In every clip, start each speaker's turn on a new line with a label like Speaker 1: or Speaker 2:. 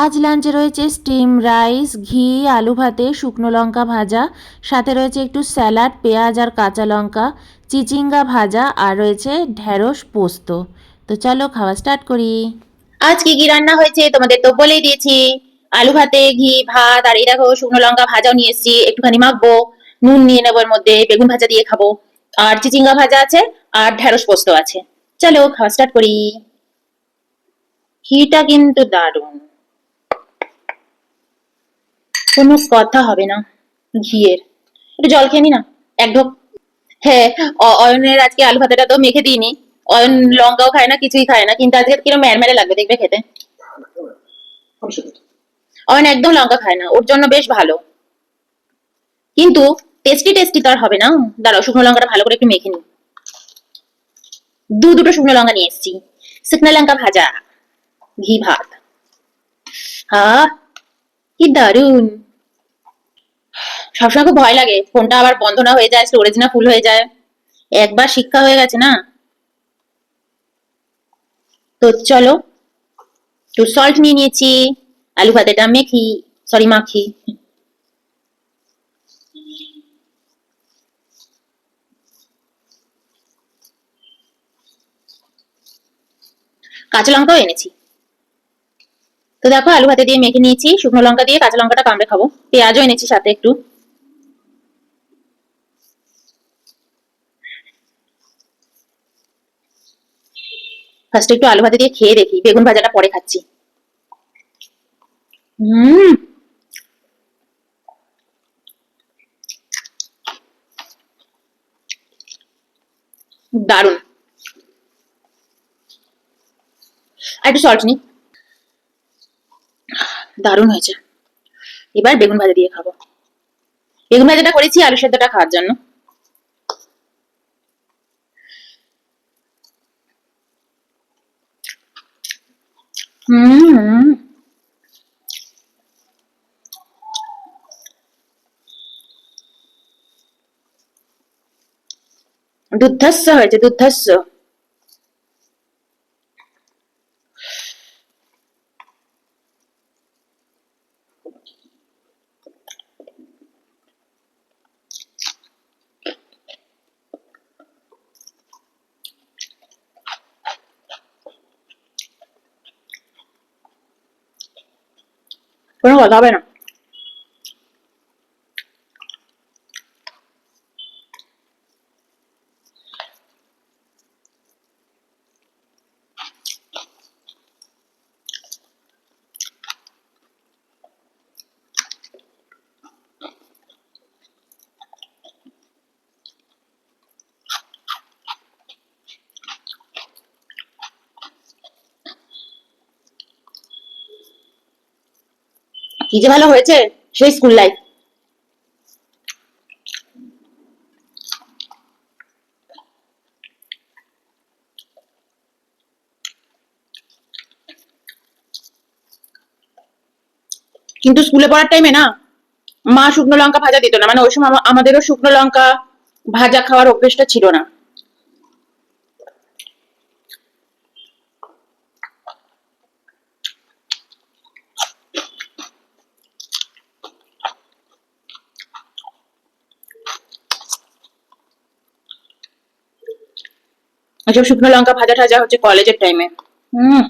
Speaker 1: আজ লাঞ্চে রয়েছে স্টিম রাইস, ঘি আলু ভাতে শুকনো লঙ্কা ভাজা, সাথে রয়েছে একটু স্যালাড, পেঁয়াজ আর কাঁচা লঙ্কা, চিচিঙ্গা ভাজা আর রয়েছে ঢ্যাঁড়স পোস্ত। তো চলো খাওয়া স্টার্ট করি।
Speaker 2: আজ কি কি রান্না হয়েছে তোমাদের তো বলেই দিয়েছি। আলু ভাতে ঘি, ভাত আর এই দেখো শুকনো লঙ্কা ভাজাও নিয়ে এসেছি, একটুখানি মাখবো, নুন নিয়ে নেব এর মধ্যে, বেগুন ভাজা দিয়ে খাব। আর চিচিঙ্গা ভাজা আছে আর ঢেঁড়স পোস্ত আছে। চলো খাওয়া স্টার্ট করি। ঘিটা কিন্তু দারুণ। কোনো কথা হবে না, ঘিয়ের। একটু জল খেয়ে নি এক ঢোক। হ্যাঁ অয়নের আজকে আলু ভাতাটা তো মেখে দিইনি। অয়ন লঙ্কাও খায় না, কিছুই খায় না, কিন্তু আজকে কিরম ম্যারম্যারে লাগবে দেখবে খেতে। অয়ন একদম লঙ্কা খায় না, ওর জন্য বেশ ভালো। কিন্তু টেস্টি টেস্টি তো আর হবে না। দাঁড়াও, শুকনো লঙ্কাটা ভালো করে একটু মেখে নি। দু দুটো শুকনো লঙ্কা নিয়ে এসেছি। শুকনো লঙ্কা ভাজা, ঘি ভাত। হা কি দারুণ সবসময় খুব ভয় লাগে, ফোনটা আবার বন্ধ না হয়ে যায় স্টোরেজ না ফুল হয়ে যায়। একবার শিক্ষা হয়ে গেছে না? তো চলো, একটু সল্ট নিয়ে নিয়েছি, আলু ভাতেটা মেখি সরি মাখি। কাঁচা লঙ্কাও এনেছি। তো দেখো, আলু ভাতে দিয়ে মেখে নিয়েছি। শুকনো লঙ্কা দিয়ে কাঁচা লঙ্কাটা কামড়ে খাব। পেঁয়াজও এনেছি সাথে একটু। ফার্স্ট একটু আলু ভাতে দিয়ে খেয়ে দেখি। বেগুন ভাজাটা পরে খাচ্ছি। হুম। দারুণ আর একটু সল্ট নি দারুণ হয়েছে। এবার বেগুন ভাজা দিয়ে খাব। বেগুন ভাজাটা করেছি আলু সেদ্ধটা খাওয়ার জন্য। দুর্ধর্ষ হয়েছে দুর্ধর্ষ কোনো কথা হবে না কি যে ভালো হয়েছে? সেই স্কুল লাইফ কিন্তু স্কুলে পড়ার টাইমে না, মা শুকনো লঙ্কা ভাজা দিত না। মানে ওই সময় আমাদেরও শুকনো লঙ্কা ভাজা খাওয়ার অভ্যেসটা ছিল না। এসব শুকনো লঙ্কা ভাজা টাজা হচ্ছে কলেজের টাইমে হুম,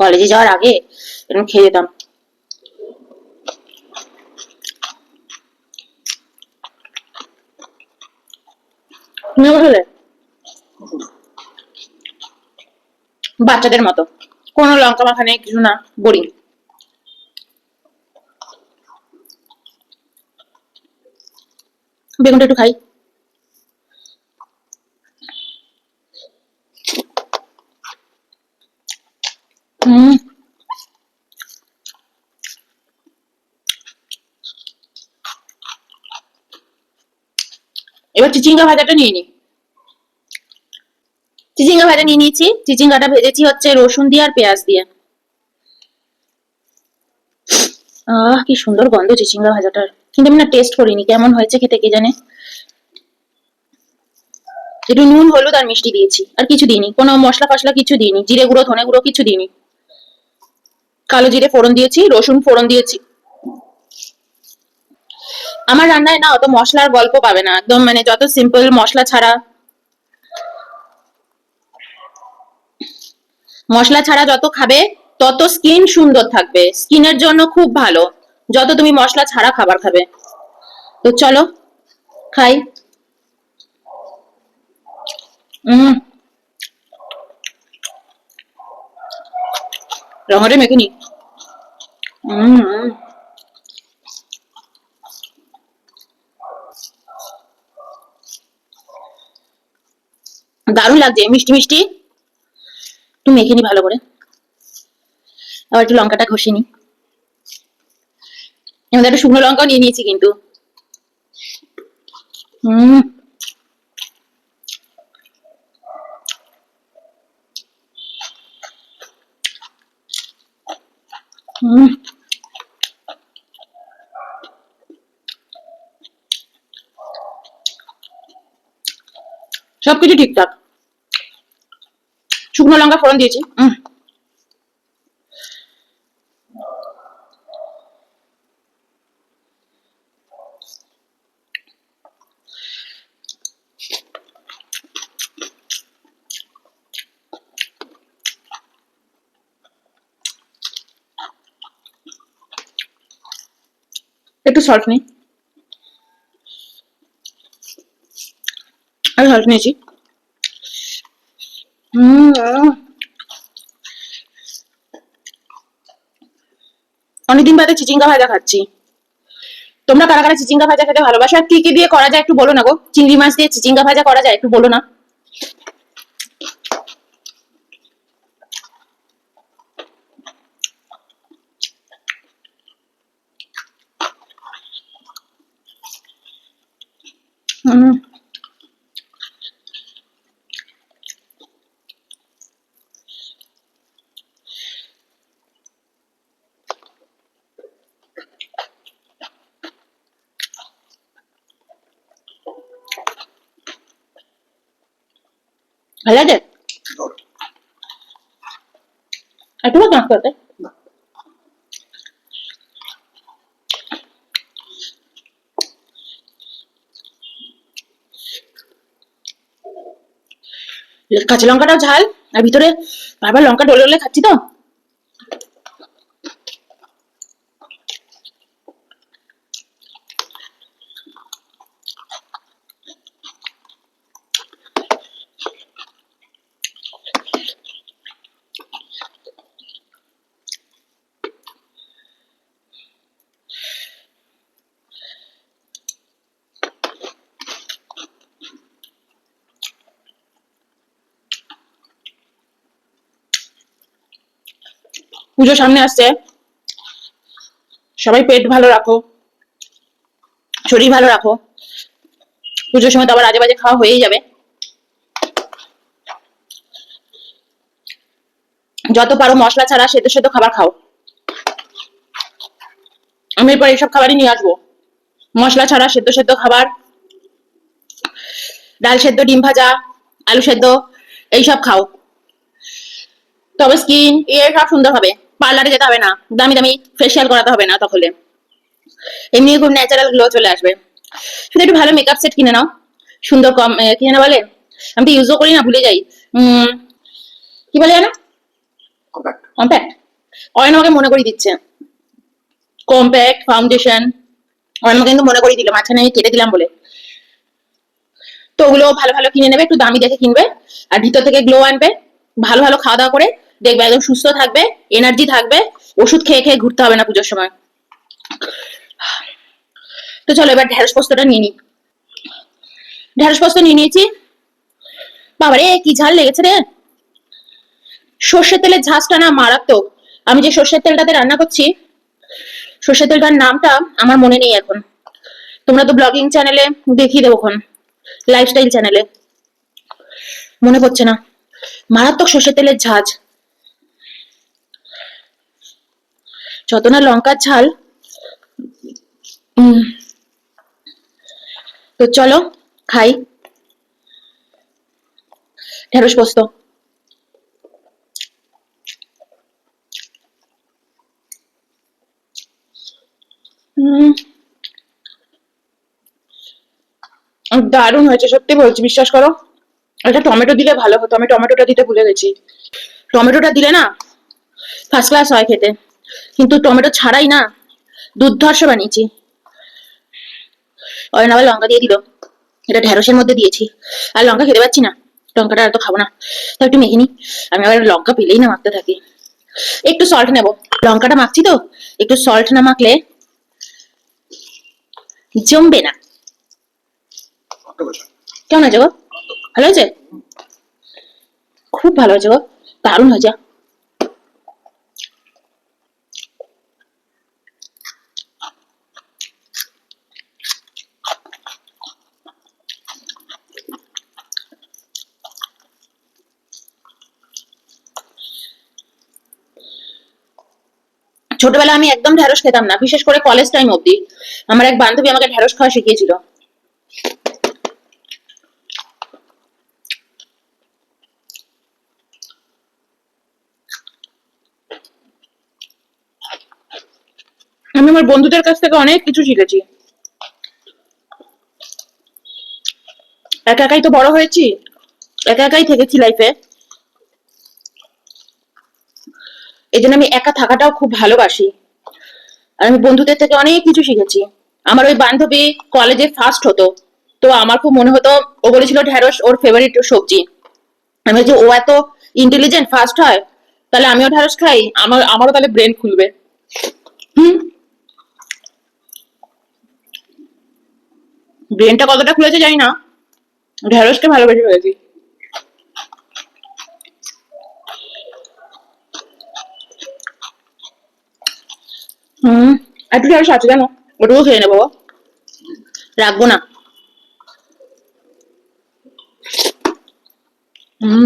Speaker 2: কলেজে যাওয়ার আগে এরকম খেয়ে যেতাম। তুমি বাচ্চাদের মতো। কোনো লঙ্কা মাখা নেই, কিছু না বোরিং বেগুনটা একটু খাই হুম এবার চিচিঙ্গা ভাজাটা নিয়ে নি। চিচিঙ্গা ভাজা নিয়ে নিয়েছি। চিচিঙ্গাটা ভেজেছি হচ্ছে রসুন দিয়ে আর পেঁয়াজ দিয়ে। আহ, কি সুন্দর গন্ধ চিচিঙ্গা ভাজাটার। কিন্তু আমি না টেস্ট করিনি, কেমন হয়েছে খেতে কে জানে? একটু নুন, হলুদ আর মিষ্টি দিয়েছি, আর কিছু দিইনি। কোনো মশলা ফসলা কিছু দিইনি, জিরে গুঁড়ো, ধনে গুঁড়ো কিছু দিইনি। কালো জিরে ফোড়ন দিয়েছি, রসুন ফোড়ন দিয়েছি। আমার রান্নায় না অত মশলার গল্প পাবে না, একদম মানে যত সিম্পল মশলা ছাড়া। মশলা ছাড়া যত খাবে, তত স্কিন সুন্দর থাকবে। স্কিনের জন্য খুব ভালো। যত তুমি মশলা ছাড়া খাবার খাবে। তো চলো, খাই। রঙরে মেখে নি। উম। দারুণ লাগছে, মিষ্টি মিষ্টি। একটু মেখে নি ভালো করে। আবার একটু লঙ্কাটা ঘষে নি মধ্যে একটা শুকনো লঙ্কাও নিয়ে নিয়েছি কিন্তু। হুম সবকিছু ঠিকঠাক। শুকনো লঙ্কা ফোড়ন দিয়েছি। একটু সল্ট নেই। আমি সল্ট নিয়েছি হুম আহ। অনেকদিন বাদে চিচিঙ্গা ভাজা খাচ্ছি। তোমরা কারা কারা চিচিঙ্গা ভাজা খেতে ভালোবাসো? আর কি কি দিয়ে করা যায় একটু বলো না গো। চিংড়ি মাছ দিয়ে চিচিঙ্গা ভাজা করা যায় একটু বলো না হুম ভালো কাঁচা লঙ্কাটাও ঝাল আর ভিতরে বারবার লঙ্কা ডলে ডলে খাচ্ছি তো? পুজো সামনে আসছে। সবাই পেট ভালো রাখো, শরীর ভালো রাখো। পুজোর সময় তো আবার আজে বাজে খাওয়া হয়েই যাবে। যত পারো মশলা ছাড়া সেদ্ধ সেদ্ধ খাবার খাও। আমি এরপর এইসব খাবারই নিয়ে আসব। মশলা ছাড়া সেদ্ধ সেদ্ধ খাবার, ডাল সেদ্ধ, ডিম ভাজা, আলু সেদ্ধ, এইসব খাও। তবে স্কিন এ সব সুন্দর হবে। পার্লারে যেতে হবে না দামি দামি ফেসিয়াল করাতে হবে না তাহলে। এমনি খুব ন্যাচারাল গ্লো চলে আসবে। শুধু একটু ভালো মেকআপ সেট কিনে নাও। সুন্দর কম এ, কি যেন বলে? আমি তো ইউজও করি না ভুলে যাই। কি বলে জানো
Speaker 3: কম্প্যাক্ট
Speaker 2: কম্প্যাক্ট অয়ন আমাকে মনে করিয়ে দিচ্ছে। কম্প্যাক্ট ফাউন্ডেশন অয়ন আমাকে কিন্তু মনে করিয়ে দিল মাঝখানে আমি কেটে দিলাম বলে। তো ওগুলো ভালো ভালো কিনে নেবে একটু দামি দেখে কিনবে। আর ভিতর থেকে গ্লো আনবে ভালো ভালো খাওয়া দাওয়া করে দেখবে একদম সুস্থ থাকবে এনার্জি থাকবে, ওষুধ খেয়ে খেয়ে ঘুরতে হবে না পুজোর সময়। তো চলো এবার ঢেঁড়স পোস্তটা নিয়ে নিই ঢেঁড়স পোস্ত নিয়ে নিয়েছি। বাবারে, কি ঝাল লেগেছে রে। সর্ষের তেলের ঝাঁজটা না মারাত্মক। আমি যে সর্ষের তেলটাতে রান্না করছি, সর্ষের তেলটার নামটা আমার মনে নেই এখন। তোমরা তো ব্লগিং চ্যানেলে দেখিয়ে দেবো এখন লাইফস্টাইল চ্যানেলে। মনে পড়ছে না। মারাত্মক সর্ষের তেলের ঝাঁজ। যত না লঙ্কার ঝাল। তো চলো, খাই। ঢেঁড়স পোস্ত। দারুণ হয়েছে, সত্যি বলছি, বিশ্বাস করো। একটা টমেটো দিলে ভালো হতো, আমি টমেটোটা দিতে ভুলে গেছি। টমেটোটা দিলে না ফার্স্ট ক্লাস হয় খেতে। কিন্তু টমেটো ছাড়াই না। দুর্ধর্ষ বানিয়েছি। অয়ন আবার লঙ্কা দিয়ে দিল। এটা ঢেঁড়সের মধ্যে দিয়েছি। আর লঙ্কা খেতে পাচ্ছি না। লঙ্কাটা আর তো খাব না। তো একটু মেখে নি। আমি আবার লঙ্কা পেলেই না মাখতে থাকি। একটু সল্ট নেব। লঙ্কাটা মাখছি তো। একটু সল্ট না মাখলে জমবে না। কেমন আছে গো? ভালো হয়েছে? খুব ভালো হয়েছে গো। দারুণ হয়েছে। ছোটবেলা আমি একদম ঢেঁড়স খেতাম না, বিশেষ করে কলেজ টাইম অবধি। আমার এক বান্ধবী আমাকে ঢেঁড়স খাওয়া শিখিয়েছিল। আমি আমার বন্ধুদের কাছ থেকে অনেক কিছু শিখেছি। একা একাই তো বড় হয়েছি? একা একাই থেকেছি লাইফে এই জন্য আমি একা থাকাটাও খুব ভালোবাসি। আর আমি বন্ধুদের থেকে অনেক কিছু শিখেছি। আমার ওই বান্ধবী কলেজে ফার্স্ট হতো। তো আমার খুব মনে হতো, ও বলেছিল ঢেঁড়স ওর ফেভারিট সবজি। আমি বলছি, ও এত ইন্টেলিজেন্ট ফার্স্ট হয়? তাহলে আমিও ঢেঁড়স খাই? আমার, আমারও তাহলে ব্রেন খুলবে। ব্রেনটা কতটা খুলেছে জানি না। ঢেঁড়সকে ভালোবেসে ফেলেছি। হুম একটু ঢেঁড়স আছে জানো ওটুকু খেয়ে নেব রাখব না হুম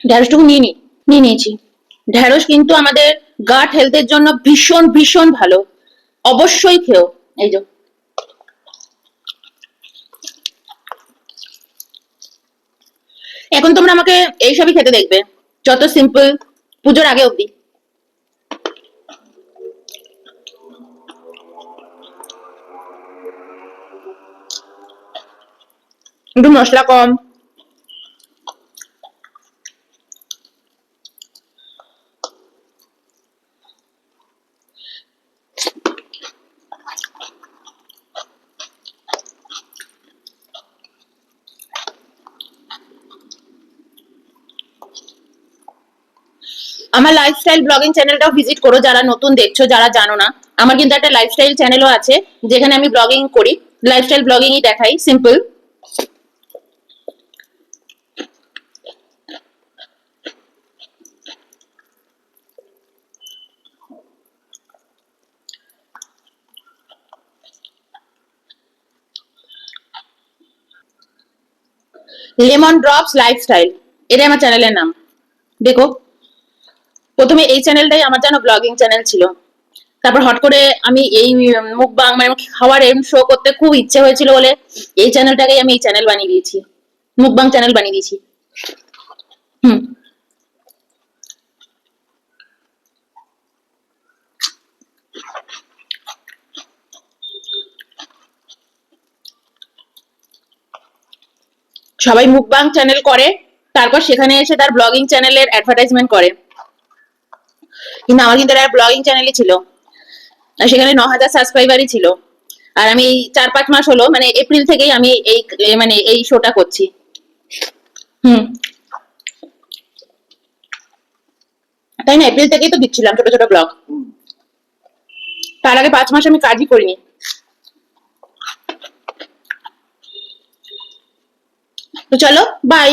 Speaker 2: ঢেঁড়সটুকু নিয়ে নি নিয়ে নিয়েছি ঢেঁড়স কিন্তু আমাদের গাট হেলথের জন্য ভীষণ ভীষণ ভালো। অবশ্যই খেও এই যে। এখন তোমরা আমাকে এইসবই খেতে দেখবে যত সিম্পল পুজোর আগে অব্দি একটু মশলা কম। আমার লাইফস্টাইল ব্লগিং চ্যানেলটাও ভিজিট করো, যারা নতুন দেখছ, যারা জানো না। আমার কিন্তু একটা লাইফস্টাইল চ্যানেলও আছে, যেখানে আমি ব্লগিং করি। লাইফস্টাইল ব্লগিংই দেখাই সিম্পল লেমন ড্রপস লাইফস্টাইল এটাই আমার চ্যানেলের নাম। দেখো প্রথমে এই চ্যানেলটাই আমার যেন ব্লগিং চ্যানেল ছিল। তারপর হট করে আমি এই মুখবাং মানে খাওয়ার এম শো করতে খুব ইচ্ছে হয়েছিল বলে এই চ্যানেলটাকেই আমি এই চ্যানেল বানিয়ে দিয়েছি। মুখবাং চ্যানেল বানিয়ে দিয়েছি। হুম। সবাই মুখবাং চ্যানেল করে, তারপর সেখানে এসে তার ব্লগিং চ্যানেলের অ্যাডভার্টাইজমেন্ট করে। কিন্তু আমার কিন্তু একটা ব্লগিং চ্যানেলই ছিল। সেখানে ন হাজার সাবস্ক্রাইবারই ছিল। আর আমি চার পাঁচ মাস হলো মানে এপ্রিল থেকেই আমি এই মানে এই শোটা করছি। হুম। তাই না? এপ্রিল থেকেই তো দিচ্ছিলাম ছোট ছোট ব্লগ তার আগে পাঁচ মাস আমি কাজই করিনি। তো চলো বাই